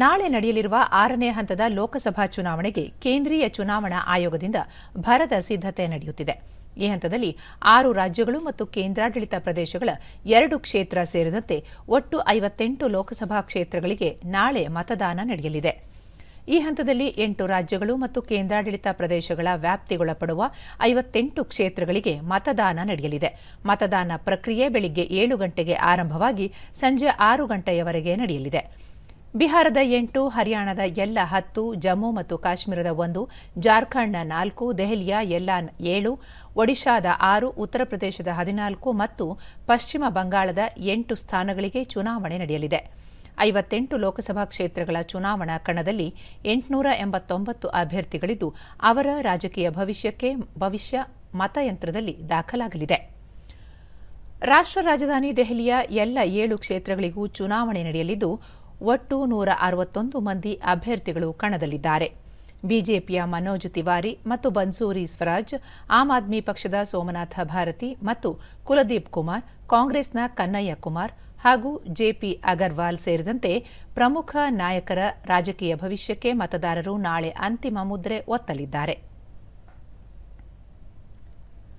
ನಾಳೆ ನಡೆಯಲಿರುವ ಆರನೇ ಹಂತದ ಲೋಕಸಭಾ ಚುನಾವಣೆಗೆ ಕೇಂದ್ರೀಯ ಚುನಾವಣಾ ಆಯೋಗದಿಂದ ಭರದ ಸಿದ್ಧತೆ ನಡೆಯುತ್ತಿದೆ. ಈ ಹಂತದಲ್ಲಿ ಆರು ರಾಜ್ಯಗಳು ಮತ್ತು ಕೇಂದ್ರಾಡಳಿತ ಪ್ರದೇಶಗಳ ಎರಡು ಕ್ಷೇತ್ರ ಸೇರಿದಂತೆ ಒಟ್ಟು ಐವತ್ತೆಂಟು ಲೋಕಸಭಾ ಕ್ಷೇತ್ರಗಳಿಗೆ ನಾಳೆ ಮತದಾನ ನಡೆಯಲಿದೆ. ಈ ಹಂತದಲ್ಲಿ ಎಂಟು ರಾಜ್ಯಗಳು ಮತ್ತು ಕೇಂದ್ರಾಡಳಿತ ಪ್ರದೇಶಗಳ ವ್ಯಾಪ್ತಿಗೊಳಪಡುವ ಐವತ್ತೆಂಟು ಕ್ಷೇತ್ರಗಳಿಗೆ ಮತದಾನ ನಡೆಯಲಿದೆ. ಮತದಾನ ಪ್ರಕ್ರಿಯೆ ಬೆಳಿಗ್ಗೆ ಏಳು ಗಂಟೆಗೆ ಆರಂಭವಾಗಿ ಸಂಜೆ ಆರು ಗಂಟೆಯವರೆಗೆ ನಡೆಯಲಿದೆ. ಬಿಹಾರದ ಎಂಟು, ಹರಿಯಾಣದ ಎಲ್ಲ ಹತ್ತು, ಜಮ್ಮು ಮತ್ತು ಕಾಶ್ಮೀರದ ಒಂದು, ಜಾರ್ಖಂಡ್ನ ನಾಲ್ಕು, ದೆಹಲಿಯ ಎಲ್ಲ ಏಳು, ಒಡಿಶಾದ ಆರು, ಉತ್ತರ ಪ್ರದೇಶದ ಹದಿನಾಲ್ಕು ಮತ್ತು ಪಶ್ಚಿಮ ಬಂಗಾಳದ ಎಂಟು ಸ್ಥಾನಗಳಿಗೆ ಚುನಾವಣೆ ನಡೆಯಲಿದೆ. ಐವತ್ತೆಂಟು ಲೋಕಸಭಾ ಕ್ಷೇತ್ರಗಳ ಚುನಾವಣಾ ಕಣದಲ್ಲಿ ಎಂಟುನೂರ ಎಂಬತ್ತೊಂಬತ್ತು ಅಭ್ಯರ್ಥಿಗಳಿದ್ದು, ಅವರ ರಾಜಕೀಯ ಭವಿಷ್ಯಕ್ಕೆ ಭವಿಷ್ಯ ಮತಯಂತ್ರದಲ್ಲಿ ದಾಖಲಾಗಲಿದೆ. ರಾಷ್ಟ್ರ ರಾಜಧಾನಿ ದೆಹಲಿಯ ಎಲ್ಲ ಏಳು ಕ್ಷೇತ್ರಗಳಿಗೂ ಚುನಾವಣೆ ನಡೆಯಲಿದ್ದು ಒಟ್ಟು ನೂರ ಅರವತ್ತೊಂದು ಮಂದಿ ಅಭ್ಯರ್ಥಿಗಳು ಕಣದಲ್ಲಿದ್ದಾರೆ. ಬಿಜೆಪಿಯ ಮನೋಜ್ ತಿವಾರಿ ಮತ್ತು ಬನ್ಸೂರಿ ಸ್ವರಾಜ್, ಆಮ್ ಆದ್ಮಿ ಪಕ್ಷದ ಸೋಮನಾಥ ಭಾರತಿ ಮತ್ತು ಕುಲದೀಪ್ ಕುಮಾರ್, ಕಾಂಗ್ರೆಸ್ನ ಕನ್ನಯ್ಯ ಕುಮಾರ್ ಹಾಗೂ ಜೆಪಿ ಅಗರ್ವಾಲ್ ಸೇರಿದಂತೆ ಪ್ರಮುಖ ನಾಯಕರ ರಾಜಕೀಯ ಭವಿಷ್ಯಕ್ಕೆ ಮತದಾರರು ನಾಳೆ ಅಂತಿಮ ಮುದ್ರೆ ಒತ್ತಲಿದ್ದಾರೆ.